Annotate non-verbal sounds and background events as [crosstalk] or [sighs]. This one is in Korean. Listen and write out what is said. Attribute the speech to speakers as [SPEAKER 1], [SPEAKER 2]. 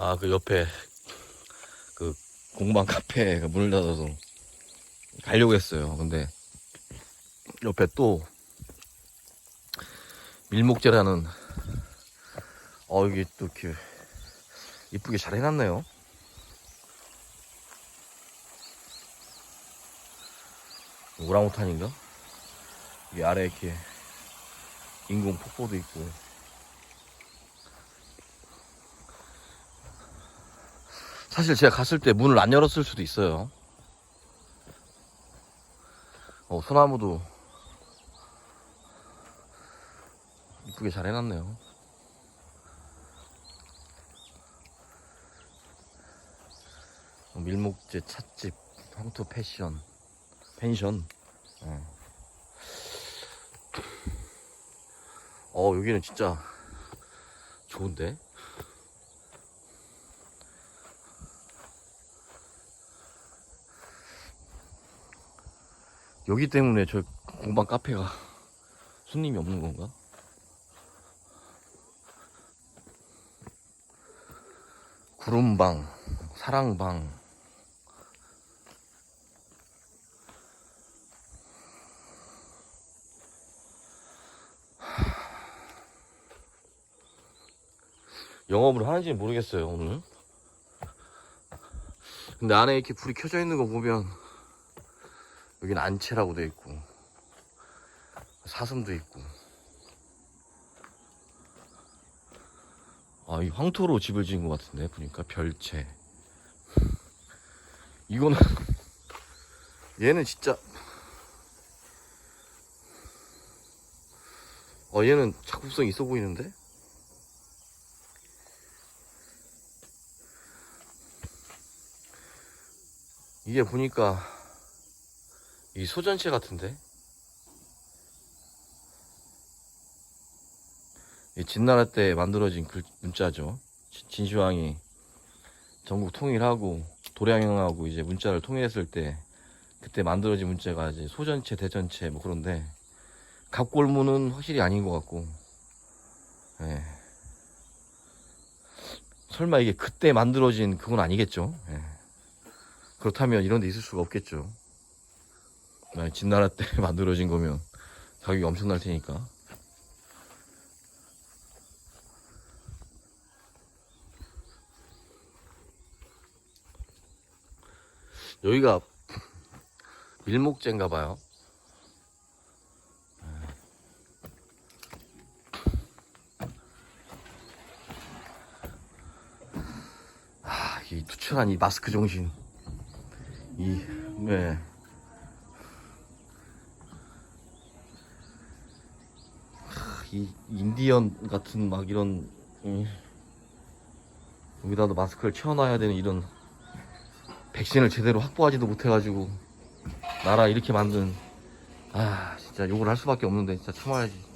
[SPEAKER 1] 아, 그 옆에 그 공방 카페 문을 닫아서 가려고 했어요. 근데 옆에 또 밀목재라는 어 이게 또 이렇게 이쁘게 잘 해놨네요. 오랑우탄인가? 이 아래 이렇게 인공 폭포도 있고 사실 제가 갔을 때 문을 안 열었을 수도 있어요. 어, 소나무도 이쁘게 잘 해놨네요. 어, 밀목재 찻집, 황토 패션, 펜션. 어. 어, 여기는 진짜 좋은데? 여기 때문에 저 공방 카페가 [laughs] 손님이 없는 건가? 구름방, 사랑방. [sighs] 영업을 하는지 모르겠어요, 오늘. 근데 안에 이렇게 불이 켜져 있는 거 보면 여기는 안채라고 돼 있고 사슴도 있고. 아 이 황토로 집을 지은 것 같은데 보니까 별채. 이거는 [laughs] 얘는 진짜 어 얘는 작품성 있어 보이는데? 이게 보니까 이 소전체 같은데? 이 진나라 때 만들어진 글, 문자죠. 진- 진시황이 전국 통일하고 도량형하고 이제 문자를 통일했을 때 그때 만들어진 문자가 이제 소전체, 대전체 뭐 그런데 갑골문은 확실히 아닌 것 같고, 예. 설마 이게 그때 만들어진 그건 아니겠죠. 예. 그렇다면 이런 데 있을 수가 없겠죠. 만약 진나라 때 [laughs] 만들어진 거면 가격이 엄청날 테니까. 여기가 밀목재인가 봐요. 아, 이 투철한 이 마스크 정신. 이, 네. 이 인디언 같은 막 이런 음, 여기다도 마스크를 채워놔야 되는 이런 백신을 제대로 확보하지도 못해가지고 나라 이렇게 만든 아 진짜 욕을 할 수밖에 없는데 진짜 참아야지